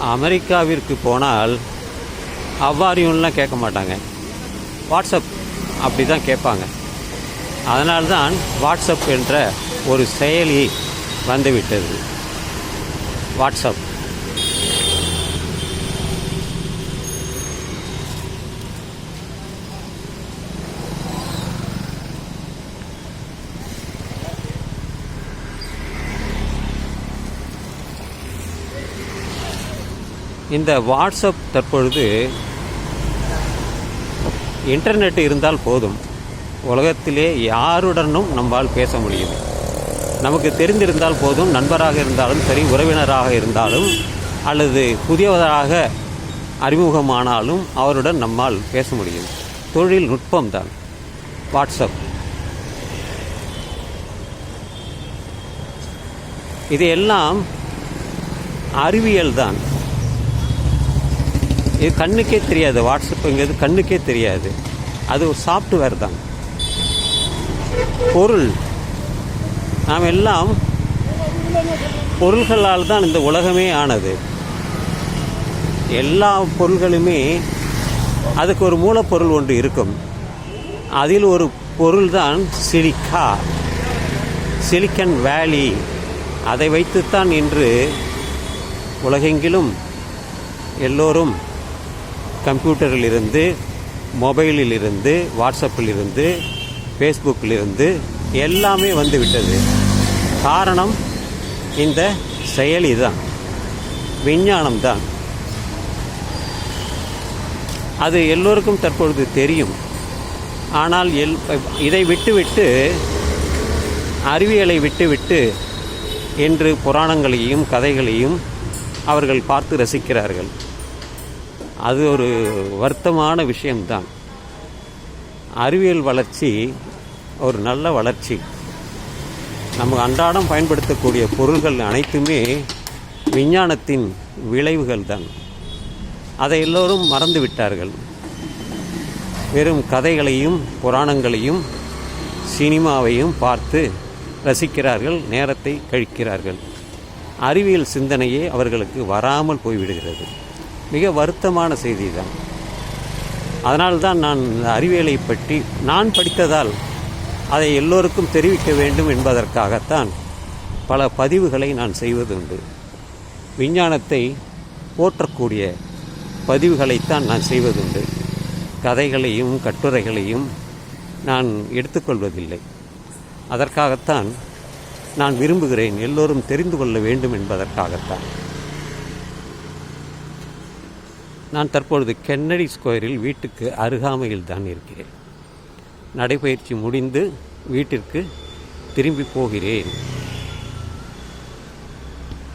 அமெரிக்காவிற்கு போனால் அவ்வாரியும்லாம் கேட்க மாட்டாங்க வாட்ஸ்அப் அப்படி தான் கேட்பாங்க. அதனால்தான் வாட்ஸ்அப் என்ற ஒரு செயலி வந்துவிட்டது. வாட்ஸ்அப். இந்த வாட்ஸ்அப் தற்பொழுது இன்டர்நெட் இருந்தால் போதும். உலகத்திலே யாருடனும் நம்மால் பேச முடியும் நமக்கு தெரிந்திருந்தால் போதும் நண்பராக இருந்தாலும் சரி உறவினராக இருந்தாலும் அல்லது புதியவராக அறிமுகமானாலும் அவருடன் நம்மால் பேச முடியும். தொழில்நுட்பம்தான் வாட்ஸ்அப். இது எல்லாம் அறிவியல் தான் இது கண்ணுக்கே தெரியாது. வாட்ஸ்அப்புங்கிறது கண்ணுக்கே தெரியாது. அது ஒரு சாஃப்ட்வேர் தான். பொருள். நாம் எல்லாம் பொருள்களால் தான் இந்த உலகமே ஆனது. எல்லா பொருள்களுமே அதுக்கு ஒரு மூலப்பொருள் ஒன்று இருக்கும். அதில் ஒரு பொருள் தான் சிலிக்கா. சிலிக்கன் வேலி அதை வைத்துத்தான் இன்று உலகெங்கிலும் எல்லோரும் கம்ப்யூட்டரிலிருந்து மொபைலிலிருந்து வாட்ஸ்அப்பிலிருந்து ஃபேஸ்புக்கிலிருந்து எல்லாமே வந்து விட்டது காரணம் இந்த செயலி தான். விஞ்ஞானம் தான். அது எல்லோருக்கும் தற்பொழுது தெரியும். ஆனால் எல் இதை விட்டுவிட்டு அறிவியலை விட்டுவிட்டு என்று புராணங்களையும் கதைகளையும் அவர்கள் பார்த்து ரசிக்கிறார்கள். அது ஒரு வருத்தமான விஷயம்தான். அறிவியல் வளர்ச்சி ஒரு நல்ல வளர்ச்சி. நம்ம அன்றாடம் பயன்படுத்தக்கூடிய பொருள்கள் அனைத்துமே விஞ்ஞானத்தின் விளைவுகள் தான் அதை எல்லோரும் மறந்து விட்டார்கள். வெறும் கதைகளையும் புராணங்களையும் சினிமாவையும் பார்த்து ரசிக்கிறார்கள் நேரத்தை கழிக்கிறார்கள். அறிவியல் சிந்தனையே அவர்களுக்கு வராமல் போய்விடுகிறது. மிக வருத்தமான செய்தி தான். அதனால்தான் நான் இந்த அறிவியலை பற்றி நான் படித்ததால் அதை எல்லோருக்கும் தெரிவிக்க வேண்டும் என்பதற்காகத்தான் பல பதிவுகளை நான் செய்வதுண்டு விஞ்ஞானத்தை போற்றக்கூடிய பதிவுகளைத்தான் நான் செய்வதுண்டு கதைகளையும் கட்டுரைகளையும் நான் எடுத்துக்கொள்வதில்லை. அதற்காகத்தான் நான் விரும்புகிறேன் எல்லோரும் தெரிந்து கொள்ள வேண்டும் என்பதற்காகத்தான். நான் தற்பொழுது கென்னடி ஸ்கொயரில் வீட்டுக்கு அருகாமையில் தான் இருக்கிறேன். நடைபயிற்சி முடிந்து வீட்டிற்கு திரும்பி போகிறேன்.